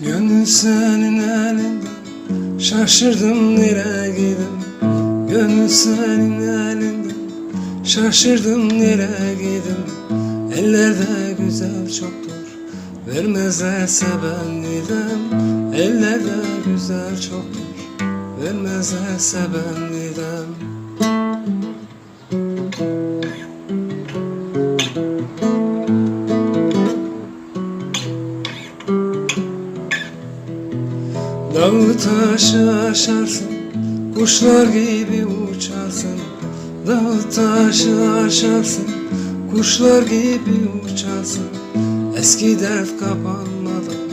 Gönül senin elinde Şaşırdım nereye gidim Gönül senin elinde Şaşırdım nereye gidim Ellerde güzel çoktur Vermezlerse ben gidem Ellerde güzel çoktur Vermezlerse ben gidem Dağı taşı aşarsın Kuşlar gibi uçarsın. Dağı taşı aşarsın Kuşlar gibi uçarsın. Eski dert kapanmadan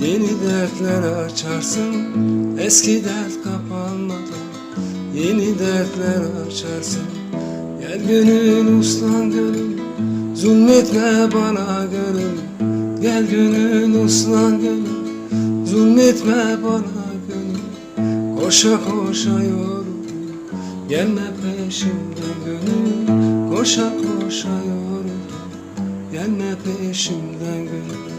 Yeni dertler açarsın. Eski dert kapanmadan Yeni dertler açarsın. Gel gönül uslan gönül Zulmetme bana gönül. Gel gönül uslan gönül Zulmetme bana gönül Koşa koşa yoruldum Gelme peşimden gönül. Koşa koşa yoruldum Gelme peşimden gönül